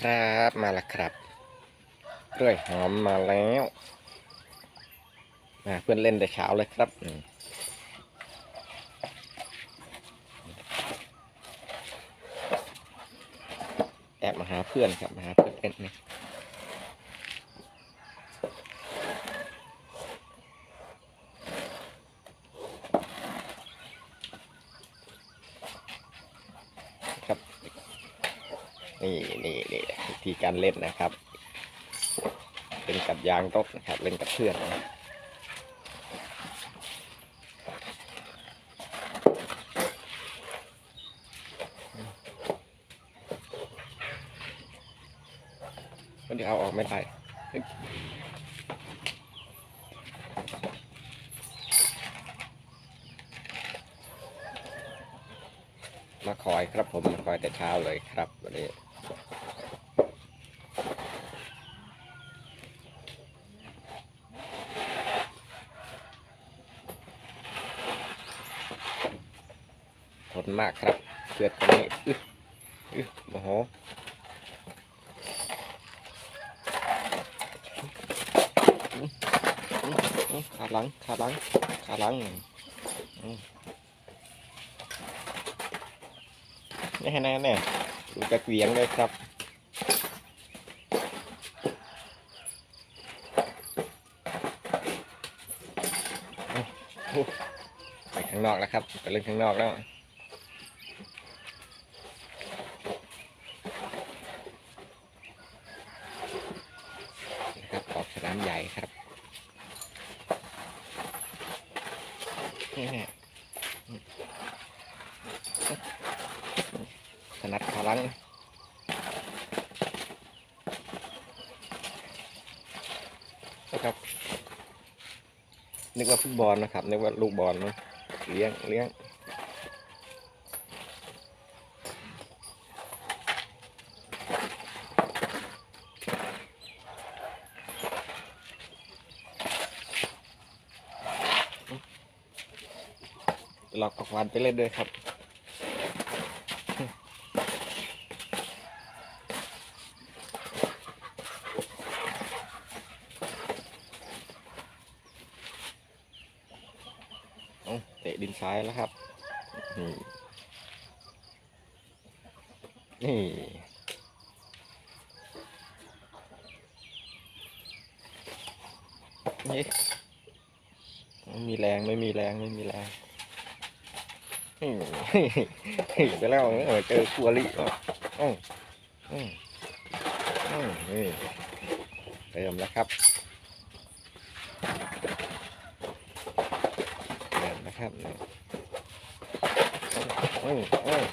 ครับมาแล้วครับกล้วยหอมมาแล้วมาเพื่อนเล่นแต่เช้าเลยครับแอบมาหาเพื่อนครับมาหาเพื่อนเล่นนี่ นี่นี่นี่วิธีการเล่นนะครับ เล่นกับยางรถนะครับ เล่นกับเพื่อนนะมันจะเอาออกไม่ได้มาคอยครับผมมาคอยแต่เช้าเลยครับวันนี้ ทนมากครับเพื่อนคนนี้อึ๊ะอึ๊ะโอ้โหอื้ออื้ออื้อขาหลังขาหลังขาหลังอืมแน่แน่แน่ ดูกระเกวียงเลยครับไปข้างนอกแล้วครับไปเล่นข้างนอกแล้วนะครับออกสนามใหญ่ครับนี่แน่ถนัด ขาหลังนะครับ นึกว่าฟุตบอลนะครับ นึกว่าลูกบอลนะเลี้ยงเลี้ยงหลอกผักวานไปเล่นด้วยครับ เตะดินซ้ายแล้วครับนี่นี่นี่ไม่มีแรงไม่มีแรงไม่มีแรงอืมไปแล้วเออเจอคัวลิอะอืมอืมอืมนี่เติมแล้วครับเติม นะครับนี่อืมอืม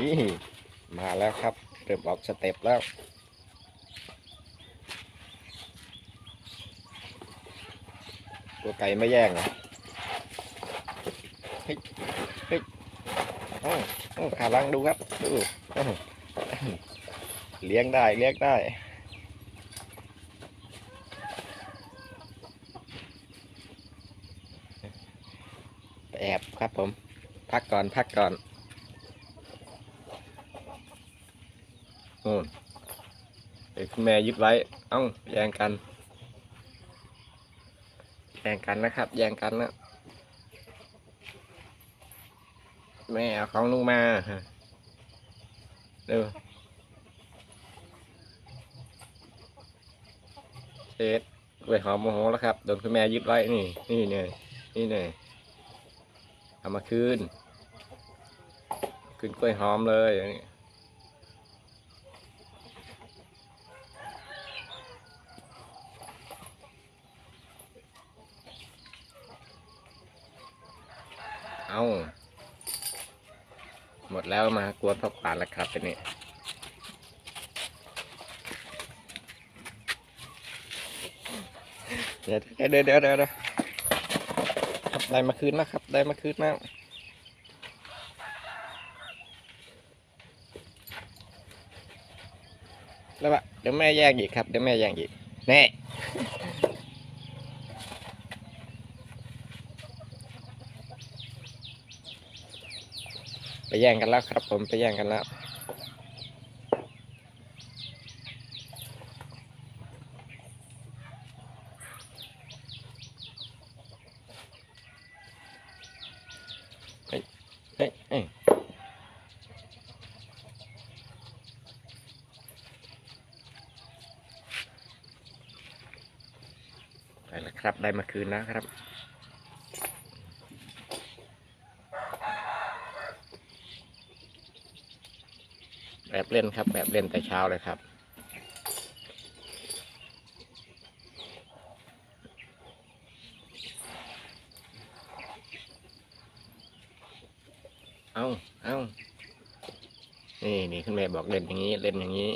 อืมมาแล้วครับ เริ่มออกสเต็ปแล้วตัวไก่ไม่แย่งเหรอเฮ้ย เฮ้ยโอ้โอ้ขาลังดูครับดูโอ้เลี้ยงได้ เลี้ยงได้ แอบครับผม พักก่อนพักก่อนโอ้เด็กคุณแม่ยึดไว้ เอ้าแย่งกันแย่งกันนะครับแย่งกันนะแม่เอาของลุงมาเร็วเช็ดกล้วยหอมโมโหแล้วครับ โดนคุณแม่ยึดไว้นี่ นี่เนี่ยนี่เนี่ย เอามาคืนคืนกล้วยหอมเลยอย่างนี้เอาหมดแล้วมากวนพ่อป่านแล้วครับเป็นนี่เดี๋ยวเดี๋ยวเดี๋ยวเดี๋ยว ได้มาคืนแล้วครับ ได้มาคืนแล้วแล้วปะเดี๋ยวแม่แย่งอีกครับ เดี๋ยวแม่แย่งอีกแน่ไปแย่งกันแล้วครับ ผมไปแย่งกันแล้ว ครับ ได้มาคืนแล้วครับแบบเล่นครับ แบบเล่นแต่เช้าเลยครับ เอาเอานี่นี่คุณแม่บอกเล่นอย่างนี้ เล่นอย่างนี้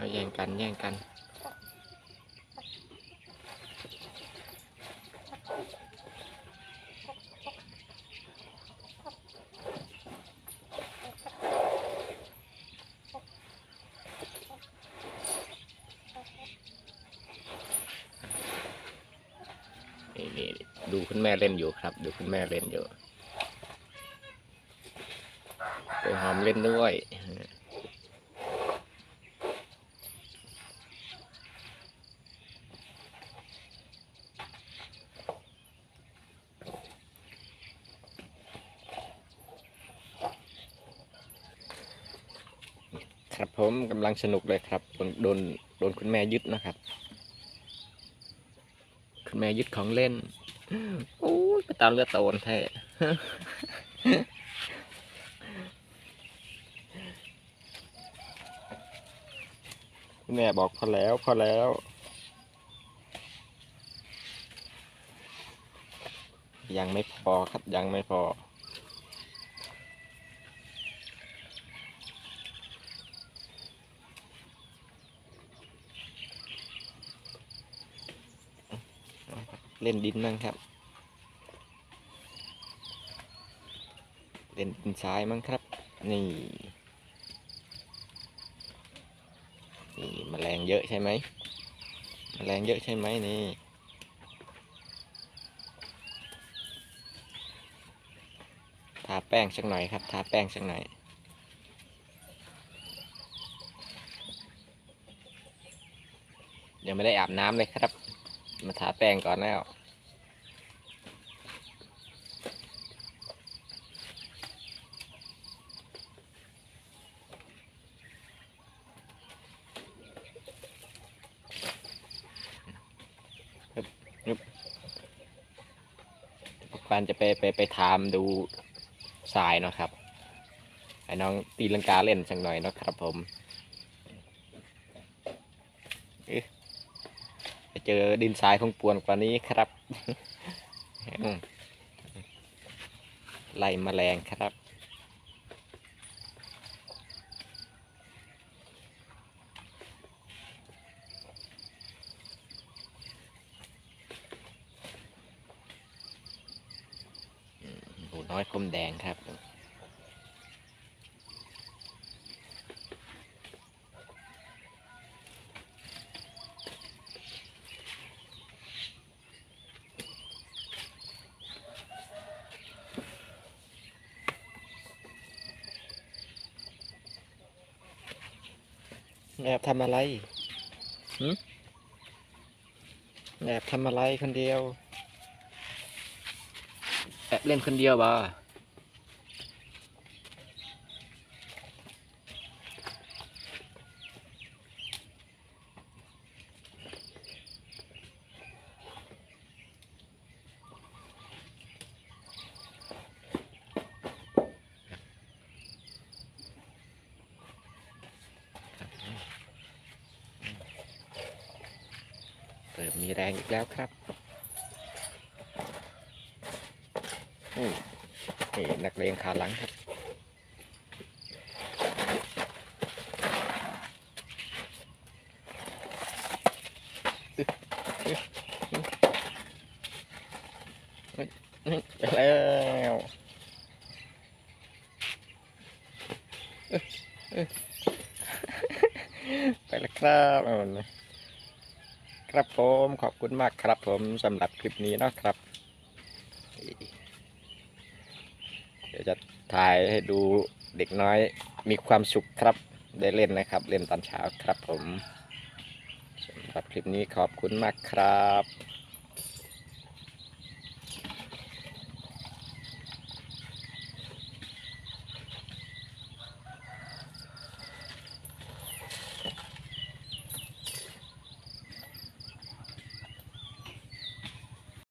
เอาแย่งกันแย่งกันนี่ดูคุณแม่เล่นอยู่ครับ ดูคุณแม่เล่นอยู่ตัวหอมเล่นด้วย ครับ ผมกำลังสนุกเลยครับโดนโดนโดนคุณแม่ยึดนะครับ คุณแม่ยึดของเล่นโอ้ยไปตามเลือดโตนแท้คุณแม่บอกพอแล้วพอแล้วยังไม่พอครับยังไม่พอ เล่นดินมั้งครับ เล่นดินทรายมั้งครับ นี่นี่แมลงเยอะใช่ไหมแมลงเยอะใช่ไหมนี่ทาแป้งสักหน่อยครับทาแป้งสักหน่อยยังไม่ได้อาบน้ำเลยครับ มาทาแป้งก่อนแล้วฮึบฮึบพวกการจะไปไปไปทามดูทรายเนาะครับให้น้องตีลังกาเล่นสักหน่อยเนาะครับผมเอ๊ะ เจอดินทรายคงปวนกว่านี้ครับไล่แมลงครับหูน้อยคมแดงครับ แอบทำอะไรหืมแอบทำอะไรคนเดียว แอบเล่นคนเดียวบ่เริ่มมีแรงอีกแล้วครับนี่นักเลงขาหลังครับไปแล้วไปแล้วครับเอาเลย ครับผมขอบคุณมากครับผมสำหรับคลิปนี้นะครับ เดี๋ยวจะถ่ายให้ดูเด็กน้อยมีความสุขครับได้เล่นนะครับ เล่นตอนเช้าครับผมสำหรับคลิปนี้ขอบคุณมากครับ